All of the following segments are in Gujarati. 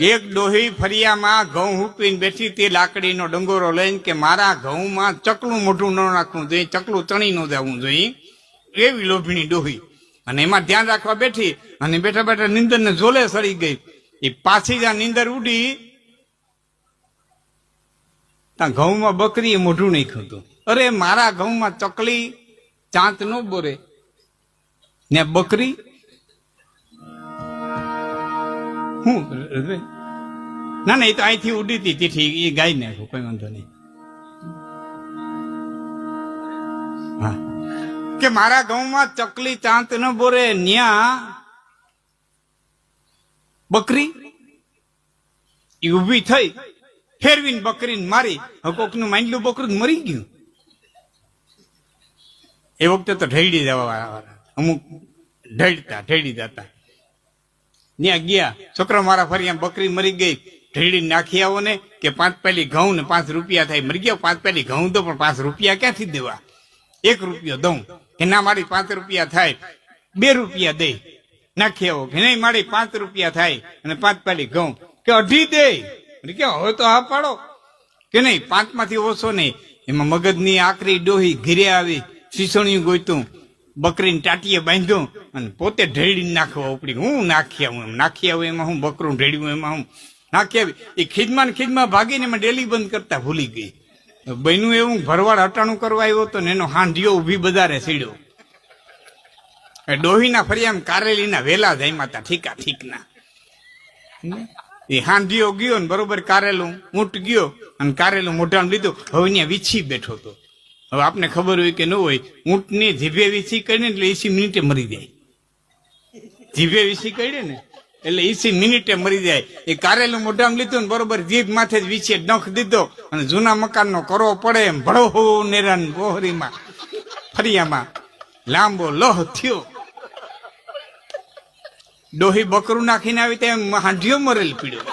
એક ડોહી ફરિયામાં ઘઉં હૂકવીને બેઠી તે લાકડીનો ડંગોરો લઈને કે મારા ઘઉંમાં ચકલું મોઢું ન નાખવું જોઈએ, ચકલું તણી ન દેવું જોઈએ. એવી લોભીની ડોહી. અને એમાં ધ્યાન રાખવા બેઠી અને બેઠા બેઠા નીંદર ને ઝોલે સડી ગઈ. એ પાછી જ્યાં નીંદર ઉડી. ત્યાં ઘઉંમાં બકરી મોઢું નહીં ખતું અરે, મારા ઘઉંમાં ચકલી ચાંત ન બોરે. ને બકરી હું? ના ના, એ તો અહીંથી ઉડી હતી. તીઠી એ ગાઈ નાખો કોઈ વાંધો નહીં. હા. કે મારા ગામમાં ચકલી ચાંત ન બોરે, ન્યા બકરી? એ ઊભી થઈ, ફેરવીને બકરીને મારી. હકોકનું માંડલું બકરું મરી ગયું. એ વખતે તો ઢેડી જવા વાળા અમુક ઢેડતા, ઢેડી જતા. ત્યાં ગયા. છોકરા મારા ફરી બકરી મરી ગઈ. ઢેડી નાખી આવો ને કે પાંચ પેલી ઘઉં ને પાંચ રૂપિયા થાય. મરી ગયા પાંચ પેલી ઘઉં દો પણ પાંચ રૂપિયા ક્યાંથી દેવા? એક રૂપિયો દઉં. કે ના, મારી પાંચ રૂપિયા થાય. બે રૂપિયા દે. નાખી આવો. કે નહીં, મારી પાંચ રૂપિયા થાય અને પાંચ પેલી ઘઉં. કે અઢી દે. કે હવે તો હા પાડો. કે નહીં પાંચમાંથી ઓછો નહીં. એમાં મગજની આકરી ડોહી ઘીરે આવી શીસણિયું ગોઈતું બકરીને ટાટીએ બાંધ્યું. અને પોતે ઢેડીને નાખવા ઉપડી હું નાખી આવું એમ, નાખી આવું એમાં હું બકરું ઢેડ્યું એમાં હું નાખી આવી. એ ખીજમાં ને ખીજમાં ભાગીને એમાં ડેલી બંધ કરતા ભૂલી ગઈ. બન્યું એવું ભરવાડ હટાણું કરવા આવ્યો તો ને એનો હાંડિયો ઊભી બધારે સીડ્યો. ડોહીના ફરિયામ કારેલીના વેલા જાય હતા ઠીકા ઠીકના. એ હાંડિયો ગયો ને બરોબર કારેલું ઊંટ ગયો અને કારેલું મોઢામાં લીધું. હવે ત્યાં વીછી બેઠો હતો. હવે આપને ખબર હોય કે ન હોય, ઊંટની જીભે વીછી કરીને એટલે એસી મિનિટે મરી જાય. જીભે વીસી કરી ને, એટલે ઈસી મિનિટે મરી જાય. એ કારેલું મોઢામ લીધું ને બરોબર જીભ માથે જ વીછે ડંખ દીધો અને જૂના મકાનનો કરવો પડે એમ ભળો નેરાન બોહરીમાં ફરિયામાં. લાંબો લોહ થયો. ડોહી બકરું નાખીને આવી તેમ હાંઢિયો મરેલ પીડ્યો.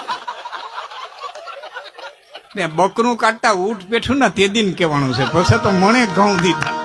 ને બકરું કાઢતા ઊંટ પેઠું ના તે દિન કહેવાનું છે. પછી તો મણે ઘઉં દીધા.